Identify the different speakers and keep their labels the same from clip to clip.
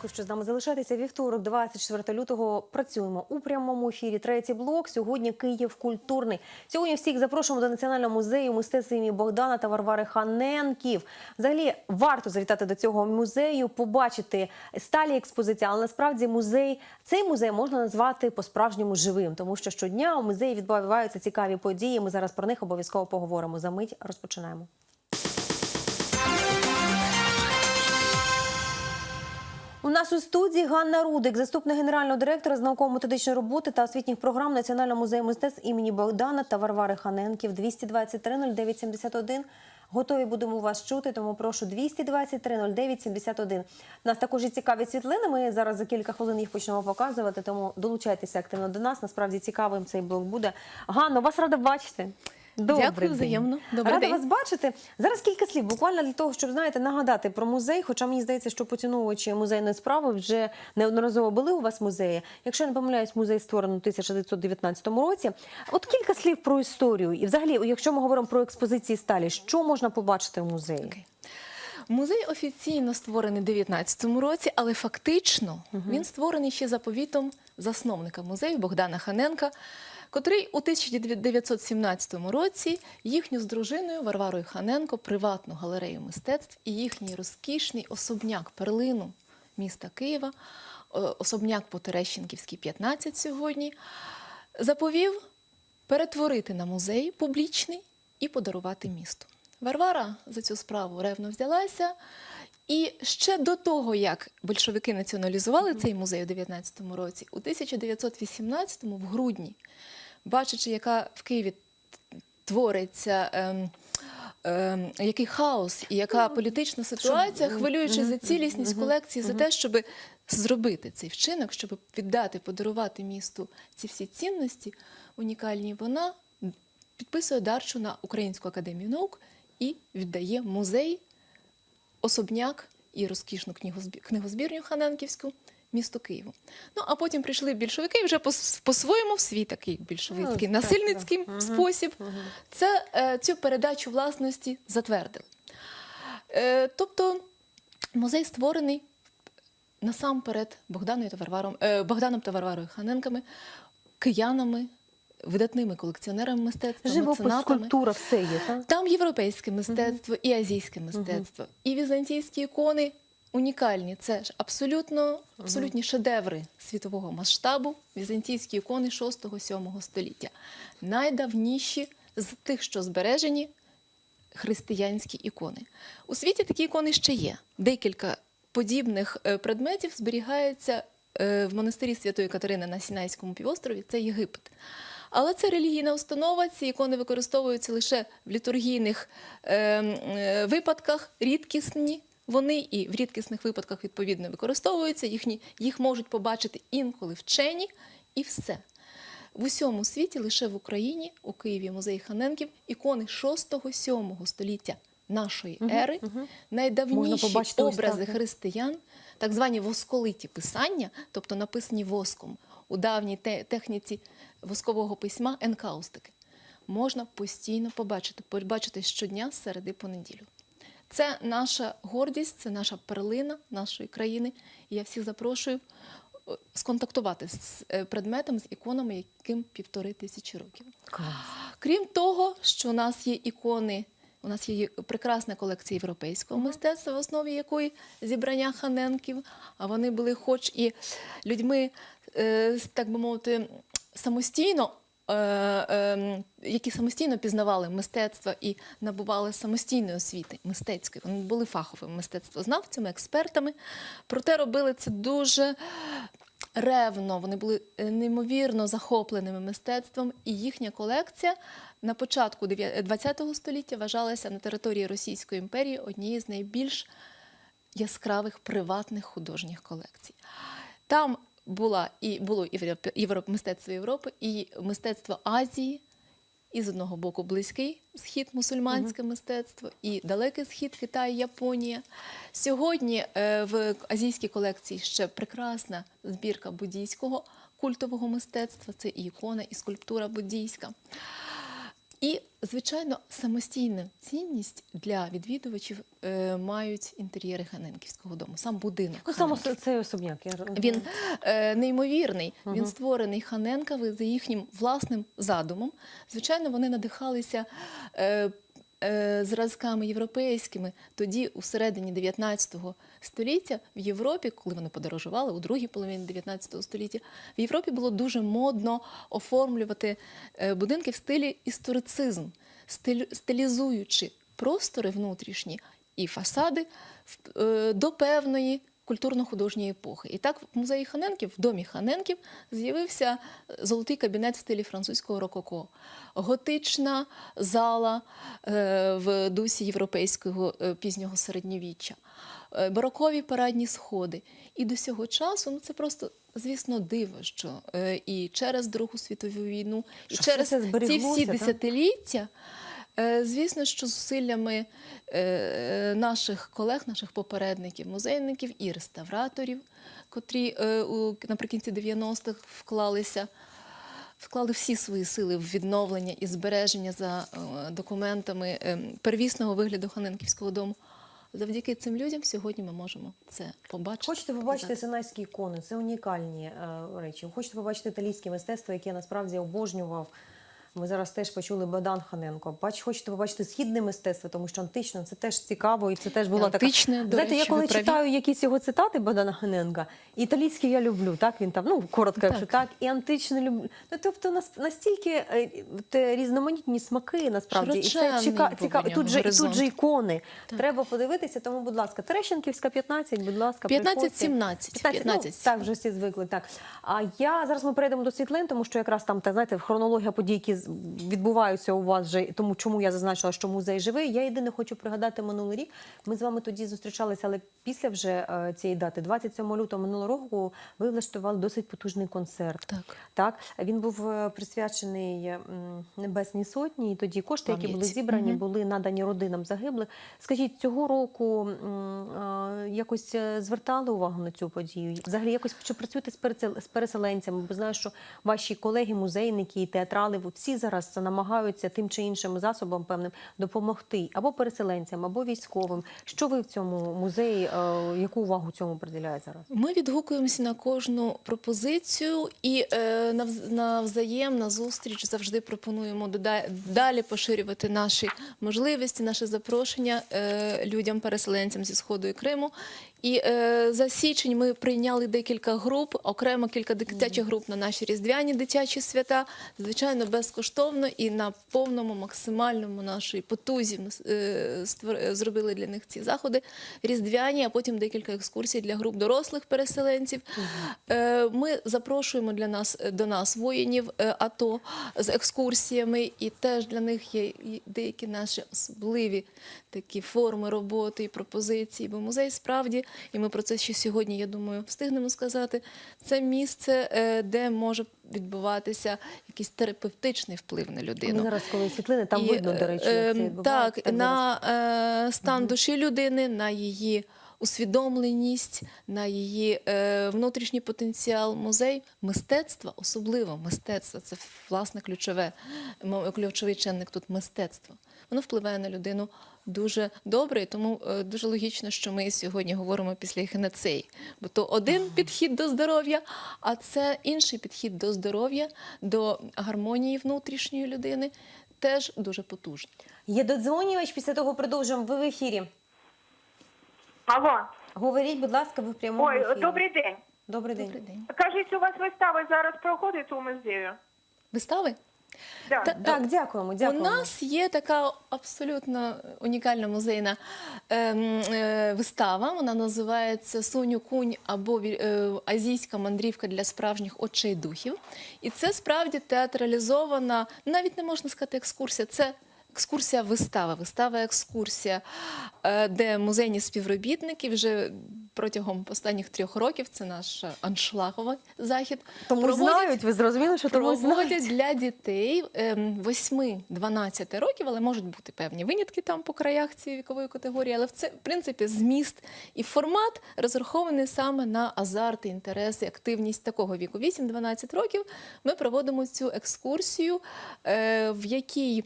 Speaker 1: Дякую, що з нами залишаєтеся. Вівторок, 24 лютого. Працюємо у прямому ефірі. Третій блок. Сьогодні Київ культурний. Сьогодні всіх запрошуємо до Національного музею мистецтв імені Богдана та Варвари Ханенків. Взагалі варто завітати до цього музею, побачити сталі експозиції. Але насправді музей цей музей можна назвати по-справжньому живим, тому що щодня у музеї відбуваються цікаві події. Ми зараз про них обов'язково поговоримо. За мить розпочинаємо. Нас у студії Ганна Рудик, заступник генерального директора з науково-методичної роботи та освітніх програм Національного музею мистецтв імені Богдана та Варвари Ханенків 223 09 71. Готові будемо вас чути, тому прошу 223 09 71. У нас також і цікаві світлини. Ми зараз за кілька хвилин їх почнемо показувати, тому долучайтеся активно до нас. Насправді цікавим цей блок буде. Ганно, вас рада бачити. Добрий
Speaker 2: Дякую,
Speaker 1: день.
Speaker 2: взаємно. Добрий
Speaker 1: Рада
Speaker 2: день.
Speaker 1: вас бачити. Зараз кілька слів, буквально для того, щоб знаєте, нагадати про музей. Хоча мені здається, що поціновувачі музейної справи вже неодноразово були у вас музеї. Якщо я не помиляюсь, музей створено у 1919 році. От кілька слів про історію. І взагалі, якщо ми говоримо про експозиції сталі, що можна побачити в музеї?
Speaker 2: Окей. Музей офіційно створений у 19 році, але фактично він створений ще заповітом засновника музею Богдана Ханенка, котрий у 1917 році їхню з дружиною Варварою Ханенко приватну галерею мистецтв і їхній розкішний особняк перлину міста Києва, е, особняк по Терещенківській 15 сьогодні, заповів перетворити на музей публічний і подарувати місту. Варвара за цю справу ревно взялася. І ще до того, як большевики націоналізували цей музей у 19-му році, у 1918-му, в грудні, бачачи, яка в Києві твориться. Ем, ем, який хаос і яка політична ситуація, хвилюючи за цілісність колекції, за те, щоб зробити цей вчинок, щоб віддати, подарувати місту ці всі цінності унікальні, вона підписує дарчу на Українську академію наук і віддає музей, особняк і розкішну книгозбі- книгозбірню Ханенківську місту Києву. Ну а потім прийшли більшовики вже по- по-своєму в свій такий більшовицький
Speaker 1: Ну,
Speaker 2: насильницький
Speaker 1: так. Мгм.
Speaker 2: спосіб це е, цю передачу власності затвердили. Е, тобто музей створений насамперед Богданою та Варваром, е, Богданом та Варварою Ханенками, киянами, видатними колекціонерами мистецтва,
Speaker 1: Живопис,
Speaker 2: меценатами.
Speaker 1: скульптура, все є. Так?
Speaker 2: Там європейське мистецтво і азійське мистецтво, і візантійські ікони унікальні. Це ж абсолютно абсолютні шедеври світового масштабу. Візантійські ікони 6-7 століття. Найдавніші з тих, що збережені, християнські ікони. У світі такі ікони ще є. Декілька подібних е, предметів зберігається е, в монастирі Святої Катерини на Сінайському півострові. Це Єгипет. Але це релігійна установа. Ці ікони використовуються лише в літургійних е, е, випадках, рідкісні. Вони і в рідкісних випадках відповідно використовуються. Їхні їх можуть побачити інколи вчені, і все. В усьому світі лише в Україні, у Києві музей Ханенків, ікони 6-7 століття нашої ери, найдавніші образи християн, так звані восколиті писання, тобто написані воском у давній техніці воскового письма енкаустики, можна постійно побачити, побачити щодня з середи по неділю. Це наша гордість, це наша перлина нашої країни. І я всіх запрошую е, сконтактувати з е, предметом, з іконами, яким півтори тисячі років. Крім того, що у нас є ікони, у нас є прекрасна колекція європейського мистецтва, в основі якої зібрання ханенків, а вони були, хоч і людьми, е, так би мовити, самостійно. Е, е, Які самостійно пізнавали мистецтво і набували самостійної освіти мистецької. Вони були фаховими мистецтвознавцями, експертами. Проте робили це дуже ревно, вони були е, неймовірно захопленими мистецтвом, і їхня колекція на початку ХХ століття вважалася на території Російської імперії однією з найбільш яскравих приватних художніх колекцій. Там була і було і Європ- Європ, мистецтво Європи, і мистецтво Азії, і з одного боку близький схід, мусульманське мистецтво, і далекий схід Китай, Японія. Сьогодні е, в азійській колекції ще прекрасна збірка буддійського культового мистецтва. Це і ікона, і скульптура буддійська. І, звичайно, самостійну цінність для відвідувачів е, мають інтер'єри Ханенківського дому, сам будинок.
Speaker 1: Ну, саме
Speaker 2: Ханенків.
Speaker 1: цей особняк. Я...
Speaker 2: Він е, неймовірний. Він створений Ханенкові за їхнім власним задумом. Звичайно, вони надихалися. Е, Зразками європейськими тоді, у середині 19 століття, в Європі, коли вони подорожували у другій половині 19 століття, в Європі було дуже модно оформлювати е, будинки в стилі історицизм, стиль- стилізуючи простори внутрішні і фасади е, до певної культурно-художньої епохи. І так в музеї Ханенків, в домі Ханенків, з'явився золотий кабінет в стилі французького рококо, готична зала е, в дусі європейського е, пізнього середньовіччя, е, барокові парадні сходи. І до цього часу ну це просто. Звісно, диво, що е, і через Другу світову війну, і
Speaker 1: Що
Speaker 2: через ці всі
Speaker 1: так?
Speaker 2: десятиліття, е, звісно, що зусиллями е, наших колег, наших попередників, музейників і реставраторів, котрі е, наприкінці 90-х вклалися. Вклали всі свої сили в відновлення і збереження за е, документами е, первісного вигляду Ханенківського дому. Завдяки цим людям сьогодні ми можемо це побачити.
Speaker 1: Хочете побачити сенайські ікони, це унікальні е, речі. Хочете побачити італійське мистецтво, яке я насправді обожнював. Ми зараз теж почули Богдан Ханенко. Бач, хочете побачити східне мистецтво, тому що античне це теж цікаво, і це теж була
Speaker 2: Античне,
Speaker 1: така.
Speaker 2: до
Speaker 1: Знаєте, я
Speaker 2: речі,
Speaker 1: коли
Speaker 2: ви праві.
Speaker 1: читаю якісь його цитати Богдана Ханенка, італійський я люблю, так він там, ну коротко, якщо так, і античне люблю. Ну тобто нас настільки е, те різноманітні смаки насправді, і це
Speaker 2: Широченний
Speaker 1: чека-
Speaker 2: був
Speaker 1: цікаво.
Speaker 2: у
Speaker 1: І
Speaker 2: нього
Speaker 1: тут же і тут
Speaker 2: горизонт.
Speaker 1: же ікони. Треба подивитися. Тому, будь ласка, Терещенківська 15, будь ласка,
Speaker 2: 15-17.
Speaker 1: 15,
Speaker 2: 15.
Speaker 1: Ну, так, вже всі звикли. Так. А я зараз ми перейдемо до світлин, тому що якраз там, так, знаєте, хронологія подій, які відбуваються у вас вже, тому чому я зазначила, що музей живий. Я єдине хочу пригадати минулий рік. Ми з вами тоді зустрічалися, але після вже е, цієї дати, 27 лютого минулого року, ви влаштували досить потужний концерт.
Speaker 2: Так.
Speaker 1: Так, він був е, присвячений Небесній Сотні, і тоді кошти, які були зібрані, були надані родинам загиблих. Скажіть, цього року е, якось звертали увагу на цю подію? Взагалі, якось чи працюєте з з переселенцями? Бо знаю, що ваші колеги, музейники і театрали всі зараз намагаються тим чи іншим засобом певним допомогти або переселенцям, або військовим. Що ви в цьому музеї? е, Яку увагу цьому приділяє зараз?
Speaker 2: Ми відгукуємося на кожну пропозицію і е, навз- навзаєм на зустріч завжди пропонуємо далі поширювати наші можливості, наше запрошення е, людям-переселенцям зі сходу і Криму. І е, за січень ми прийняли декілька груп, окремо кілька дитячих груп на наші різдвяні дитячі свята. Звичайно, безкоштовно і на повному максимальному нашій потузі е, створ- е, зробили для них ці заходи різдвяні, а потім декілька екскурсій для груп дорослих переселенців. Е, Ми запрошуємо для нас до нас воїнів е, АТО з екскурсіями, і теж для них є деякі наші особливі такі форми роботи і пропозиції. Бо музей справді, і ми про це ще сьогодні, я думаю, встигнемо сказати. Це місце, е, де може відбуватися якийсь терапевтичний вплив на людину.
Speaker 1: Ми зараз, коли світлини, там
Speaker 2: І,
Speaker 1: видно, до речі,
Speaker 2: е,
Speaker 1: як це
Speaker 2: ем,
Speaker 1: відбувається.
Speaker 2: Так, на е, стан душі людини, на її усвідомленість, на її е, внутрішній потенціал. Музей мистецтва, особливо мистецтво, це власне ключове, ключовий чинник тут мистецтво. Воно впливає на людину дуже добре, і тому е, дуже логічно, що ми сьогодні говоримо після ехінацеї. Бо то один підхід до здоров'я, а це інший підхід до здоров'я, до гармонії внутрішньої людини, теж дуже потужний.
Speaker 1: Є додзвонювач, після того продовжуємо. Ви в ефірі.
Speaker 3: Алло,
Speaker 1: Говоріть, будь ласка, ви в прямому
Speaker 3: ой,
Speaker 1: ефірі.
Speaker 3: добрий день.
Speaker 1: Добрий день.
Speaker 2: Добрий день.
Speaker 3: Кажіть, у вас вистави зараз проходять у музею?
Speaker 2: Вистави?
Speaker 3: Да.
Speaker 2: Та-
Speaker 1: Так, дякуємо, дякуємо.
Speaker 2: У нас є така абсолютно унікальна музейна ем, е, вистава. Вона називається Соню Кунь або ві- е, Азійська мандрівка для справжніх очей духів. І це справді театралізована, навіть не можна сказати екскурсія. Це екскурсія вистава, вистава екскурсія, е, де музейні співробітники вже протягом останніх трьох років це наш аншлаговий захід.
Speaker 1: Тому
Speaker 2: проводять-
Speaker 1: знають, ви зрозуміли, що тому знають.
Speaker 2: для дітей ем, 8-12 років, але можуть бути певні винятки там по краях цієї вікової категорії. Але в це в принципі зміст і формат розрахований саме на азарти, інтереси, активність такого віку. 8-12 років ми проводимо цю екскурсію, е, в якій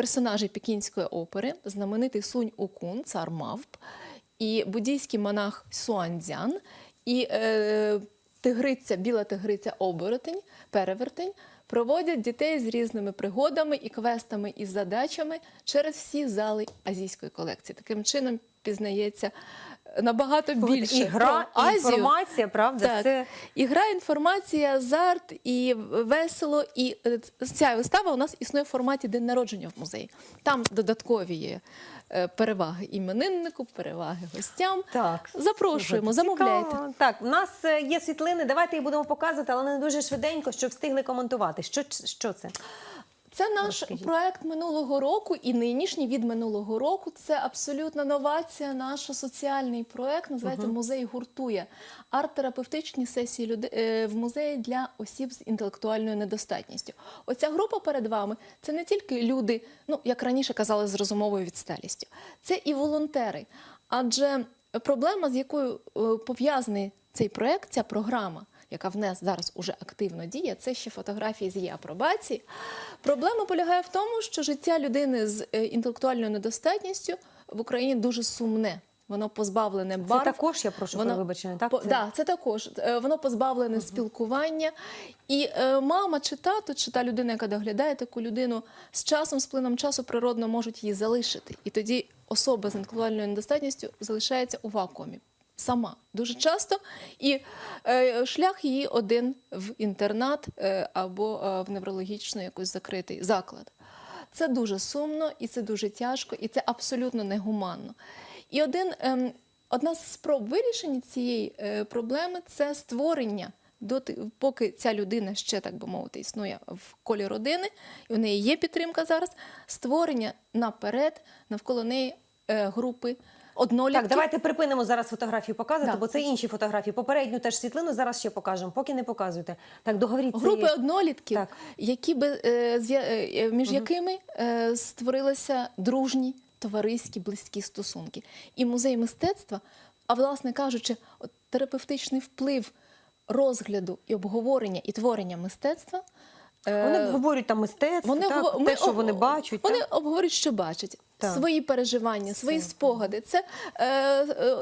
Speaker 2: персонажі пекінської опери, знаменитий Сунь Укун, цар мавп, і буддійський монах Суандзян, і е, тигриця, біла тигриця оборотень, перевертень. Проводять дітей з різними пригодами і квестами і задачами через всі зали азійської колекції. Таким чином пізнається набагато більше
Speaker 1: і гра,
Speaker 2: про Азію.
Speaker 1: інформація, правда?
Speaker 2: Так.
Speaker 1: Це
Speaker 2: І гра, інформація, азарт, і весело. І е, ця вистава у нас існує в форматі день народження в музеї. Там додаткові є е, переваги імениннику, переваги гостям.
Speaker 1: Так.
Speaker 2: Запрошуємо, замовляйте.
Speaker 1: Так, у нас е, є світлини, давайте їх будемо показувати, але не дуже швиденько, щоб встигли коментувати. Що, що це?
Speaker 2: Це наш
Speaker 1: Розкажіть.
Speaker 2: проект минулого року і нинішній від минулого року. Це абсолютна новація, наш соціальний проект. Називається Музей гуртує арт-терапевтичні сесії люди- е, в музеї для осіб з інтелектуальною недостатністю. Оця група перед вами це не тільки люди, ну як раніше казали, з розумовою відсталістю, це і волонтери. Адже проблема, з якою е, пов'язаний цей проект, ця програма яка в нас зараз уже активно діє, це ще фотографії з її апробації. Проблема полягає в тому, що життя людини з е, інтелектуальною недостатністю в Україні дуже сумне. Воно позбавлене
Speaker 1: Це також, я прошу
Speaker 2: Воно-
Speaker 1: вибачення, так?
Speaker 2: По,
Speaker 1: Це-
Speaker 2: да, це також. Е, Воно позбавлене спілкування. І е, мама чи тато, чи та людина, яка доглядає таку людину, з часом, з плином часу природно можуть її залишити. І тоді особа з інтелектуальною недостатністю залишається у вакуумі. Сама дуже часто, і е, шлях її один в інтернат е, або е, в неврологічно якийсь закритий заклад. Це дуже сумно, і це дуже тяжко, і це абсолютно негуманно. І один, ем, одна з спроб вирішення цієї е, проблеми це створення. Доти, поки ця людина ще, так би мовити, існує в колі родини, і у неї є підтримка зараз, створення наперед навколо неї е, групи однолітків.
Speaker 1: Так, давайте припинимо зараз фотографію показувати,
Speaker 2: Да.
Speaker 1: бо це інші фотографії. Попередню теж світлину зараз ще покажемо, поки не показуєте. Так, договоріться.
Speaker 2: Групи однолітків,
Speaker 1: Так.
Speaker 2: які би, е, зв'я- е, між якими е, створилися дружні, товариські, близькі стосунки. І музей мистецтва, а власне кажучи, терапевтичний вплив розгляду і обговорення і творення мистецтва. е,
Speaker 1: Вони обговорюють там мистецтво, так,
Speaker 2: гово-
Speaker 1: те, що вони бачать.
Speaker 2: Вони
Speaker 1: так?
Speaker 2: обговорюють, що бачать.
Speaker 1: Так.
Speaker 2: Свої переживання, свої спогади. Це е,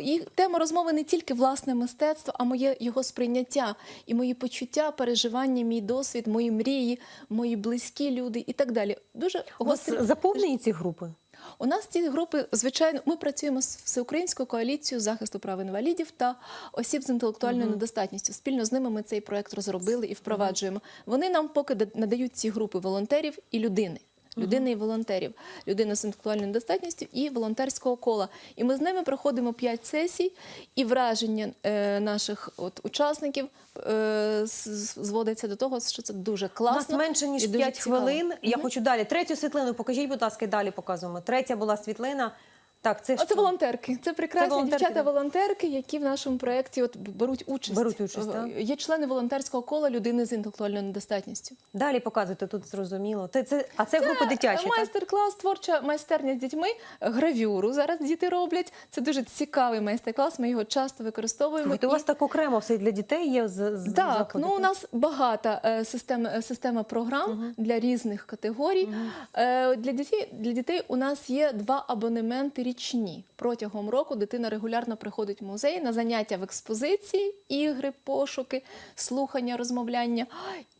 Speaker 2: е, тема розмови не тільки власне мистецтво, а моє його сприйняття і мої почуття, переживання, мій досвід, мої мрії, мої близькі люди і так далі. Дуже гострі.
Speaker 1: заповнені ці групи?
Speaker 2: У нас ці групи, звичайно, ми працюємо з всеукраїнською коаліцією захисту прав інвалідів та осіб з інтелектуальною недостатністю. Спільно з ними ми цей проект розробили і впроваджуємо. Вони нам поки надають ці групи волонтерів і людини. Людини і волонтерів, людина з інтелектуальною недостатністю і волонтерського кола. І ми з ними проходимо п'ять сесій, і враження е, наших от, учасників е, зводиться до того, що це дуже
Speaker 1: У нас
Speaker 2: класно.
Speaker 1: менше ніж
Speaker 2: п'ять
Speaker 1: 5 хвилин. Я хочу далі. Третю світлину покажіть, будь ласка, і далі показуємо. Третя була світлина. Так, це
Speaker 2: це волонтерки. Це прекрасні
Speaker 1: волонтерки, да.
Speaker 2: дівчата-волонтерки, які в нашому проєкті от беруть участь.
Speaker 1: Беруть участь,
Speaker 2: Е,
Speaker 1: так.
Speaker 2: Є члени волонтерського кола людини з інтелектуальною недостатністю.
Speaker 1: Далі показуйте, тут зрозуміло. Це, це, а це, групи дитячі, так?
Speaker 2: майстер-клас, творча майстерня з дітьми, гравюру зараз діти роблять. Це дуже цікавий майстер-клас. Ми його часто використовуємо.
Speaker 1: Слухайте, у
Speaker 2: І-
Speaker 1: вас так окремо все для дітей є з, з
Speaker 2: Так,
Speaker 1: заходи,
Speaker 2: ну у нас багата е, система, е, система програм для різних категорій. Е, для, дітей, для дітей у нас є два абонементи річні. Протягом року дитина регулярно приходить в музей на заняття в експозиції, ігри, пошуки, слухання, розмовляння.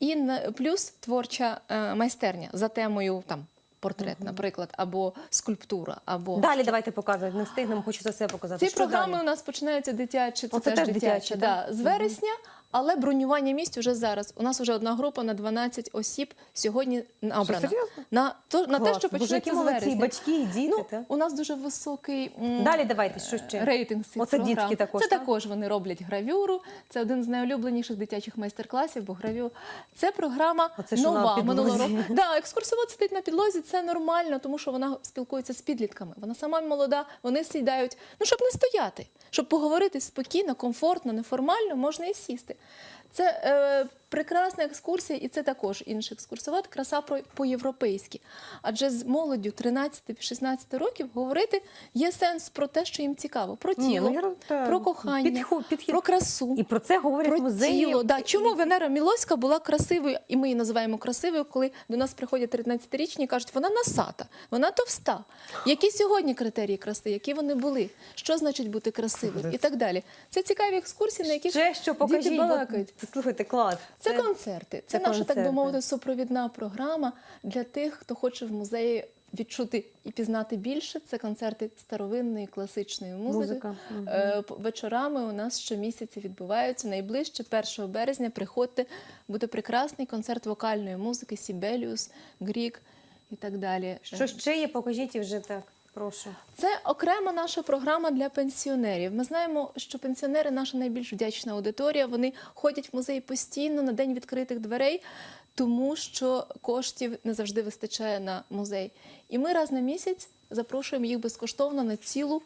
Speaker 2: І плюс творча е, майстерня за темою там. Портрет, наприклад, або скульптура, або
Speaker 1: Далі давайте показувати. Не встигнемо, хочу це все показати.
Speaker 2: ці
Speaker 1: Що
Speaker 2: програми
Speaker 1: далі?
Speaker 2: у нас починаються дитячі, це
Speaker 1: Оце
Speaker 2: теж
Speaker 1: теж
Speaker 2: дитячі,
Speaker 1: дитячі,
Speaker 2: да, з вересня, але бронювання місць уже зараз. У нас вже одна група на 12 осіб сьогодні набрана.
Speaker 1: серйозно?
Speaker 2: На, то, на те,
Speaker 1: Клас.
Speaker 2: що
Speaker 1: Боже,
Speaker 2: почнеться з
Speaker 1: молодці,
Speaker 2: вересня.
Speaker 1: батьки і діти.
Speaker 2: Ну,
Speaker 1: так?
Speaker 2: у нас дуже високий м,
Speaker 1: Далі давайте, що ще?
Speaker 2: рейтинг цих
Speaker 1: Оце
Speaker 2: програм.
Speaker 1: дітки також,
Speaker 2: Це
Speaker 1: так?
Speaker 2: також вони роблять гравюру. Це один з найулюбленіших дитячих майстер-класів, бо гравюра. Це програма
Speaker 1: Оце на
Speaker 2: нова
Speaker 1: підлозі.
Speaker 2: минулого року. Да, екскурсовод сидить на підлозі, це нормально, тому що вона спілкується з підлітками. Вона сама молода, вони сідають, ну щоб не стояти, щоб поговорити спокійно, комфортно, неформально, можна і сісти. Це е, прекрасна екскурсія, і це також інший екскурсовод, краса по-європейськи. Адже з молоддю 13-16 років говорити є сенс про те, що їм цікаво, про
Speaker 1: Ні,
Speaker 2: тіло,
Speaker 1: ну,
Speaker 2: про кохання,
Speaker 1: підход- підхід.
Speaker 2: про красу.
Speaker 1: І про це говорять
Speaker 2: Про
Speaker 1: музеї.
Speaker 2: тіло, да. Чому Венера Мілоська була красивою, і ми її називаємо красивою, коли до нас приходять 13-річні і кажуть, вона насата, вона товста. Які сьогодні критерії краси, які вони були? Що значить бути красивим і так далі. Це цікаві екскурсії, на яких
Speaker 1: Ще що покажіть.
Speaker 2: діти
Speaker 1: бо-
Speaker 2: балакають.
Speaker 1: Слухайте, клас.
Speaker 2: Це концерти. Це,
Speaker 1: це
Speaker 2: наша, так би мовити, супровідна програма для тих, хто хоче в музеї відчути і пізнати більше. Це концерти старовинної класичної музики.
Speaker 1: Музика.
Speaker 2: Е, Вечорами у нас щомісяці відбуваються. Найближче 1 березня приходьте. Буде прекрасний концерт вокальної музики, Сібеліус, Грік і так далі.
Speaker 1: Що ще є, покажіть і вже так. Прошу.
Speaker 2: Це окрема наша програма для пенсіонерів. Ми знаємо, що пенсіонери наша найбільш вдячна аудиторія. Вони ходять в музей постійно на день відкритих дверей, тому що коштів не завжди вистачає на музей. І ми раз на місяць запрошуємо їх безкоштовно на цілу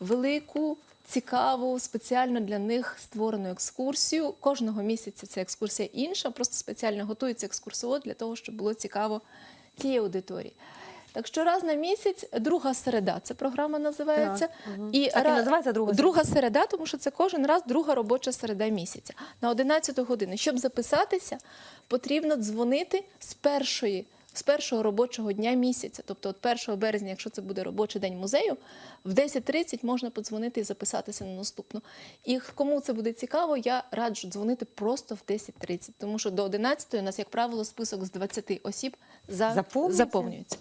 Speaker 2: велику. Цікаву, спеціально для них створену екскурсію. Кожного місяця ця екскурсія інша, просто спеціально готується екскурсовод для того, щоб було цікаво цій аудиторії. Так що раз на місяць, друга середа, це програма називається.
Speaker 1: Так.
Speaker 2: І,
Speaker 1: Так і називається «Друга
Speaker 2: друга середа, тому що це кожен раз друга робоча середа місяця на 11 годину. Щоб записатися, потрібно дзвонити з першої. З першого робочого дня місяця, тобто от 1 березня, якщо це буде робочий день музею, в 10.30 можна подзвонити і записатися на наступну. І кому це буде цікаво, я раджу дзвонити просто в 10.30, тому що до 11 у нас, як правило, список з 20 осіб за...
Speaker 1: Заповнюється?
Speaker 2: заповнюється.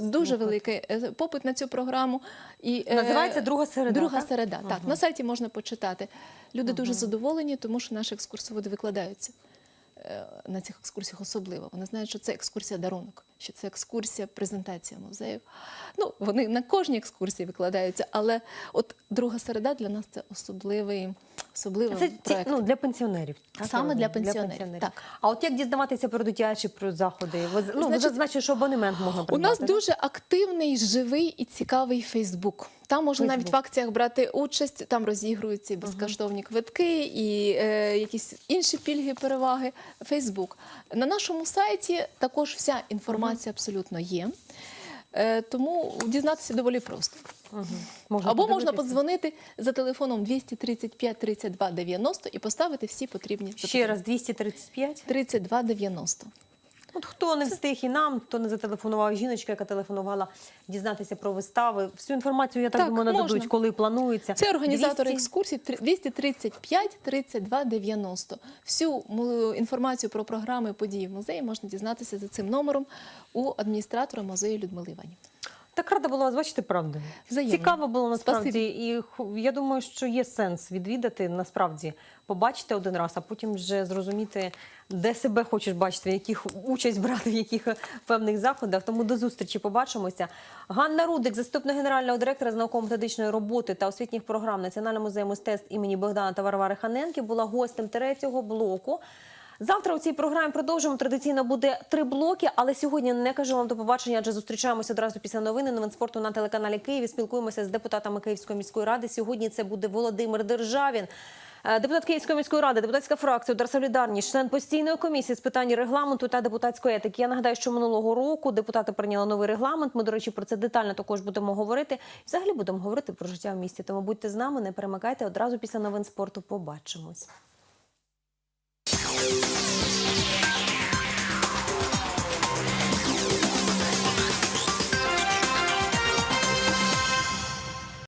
Speaker 2: Дуже великий е, попит на цю програму. І, е,
Speaker 1: Називається «Друга середа»,
Speaker 2: Друга
Speaker 1: так?
Speaker 2: середа. Так, на сайті можна почитати. Люди дуже задоволені, тому що наші екскурсоводи викладаються на цих екскурсіях особливо. Вони знають, що це екскурсія дарунок, що це екскурсія, презентація музею. Ну, вони на кожній екскурсії викладаються, але от друга середа для нас це особливий, особливий
Speaker 1: Це ті-
Speaker 2: проект.
Speaker 1: ну, для пенсіонерів. так,
Speaker 2: Саме
Speaker 1: я
Speaker 2: для пенсіонерів, так.
Speaker 1: А от як дізнаватися про дитячі про заходи? Ви, ну,
Speaker 2: Значить,
Speaker 1: ви значить, що абонемент можна
Speaker 2: У нас дуже активний, живий і цікавий Фейсбук. Там можна навіть в акціях брати участь, там розігруються безкоштовні квитки і е, якісь інші пільги, переваги. Фейсбук. На нашому сайті також вся інформація абсолютно є. Е, тому дізнатися доволі просто.
Speaker 1: Мгм.
Speaker 2: Або можна подзвонити за телефоном 235 32 90 і поставити всі потрібні
Speaker 1: Ще раз 235.
Speaker 2: 32 90.
Speaker 1: От хто не встиг і нам, хто не зателефонував, жіночка, яка телефонувала, дізнатися про вистави. Всю інформацію, я так,
Speaker 2: Так,
Speaker 1: думаю, нададуть,
Speaker 2: можна.
Speaker 1: коли планується.
Speaker 2: Це організатор
Speaker 1: 200
Speaker 2: екскурсій три- 235 32 90. Всю інформацію про програми події в музеї можна дізнатися за цим номером у адміністратора музею Людмили Іванів.
Speaker 1: Так рада була вас бачити, правда.
Speaker 2: Взаємно.
Speaker 1: Цікаво було насправді.
Speaker 2: Спасибі.
Speaker 1: І я думаю, що є сенс відвідати насправді, побачити один раз, а потім вже зрозуміти, де себе хочеш бачити, в яких участь брати, в яких е, певних заходах. Тому до зустрічі побачимося. Ганна Рудик, заступник генерального директора з науково-методичної роботи та освітніх програм Національного музею мистецтв імені Богдана та Варвари Ханенки, була гостем третього блоку. Завтра у цій програмі продовжимо. Традиційно буде три блоки, але сьогодні не кажу вам до побачення, адже зустрічаємося одразу після новини. Новин спорту на телеканалі Київ. Спілкуємося з депутатами Київської міської ради. Сьогодні це буде Володимир Державін. е, Депутат Київської міської ради, депутатська фракція «Удар Солідарність», член постійної комісії з питань регламенту та депутатської етики. Я нагадаю, що минулого року депутати прийняли новий регламент. Ми, до речі, про це детально також будемо говорити. Взагалі будемо говорити про життя в місті. Тому будьте з нами, не перемикайте. Одразу після новин спорту побачимось.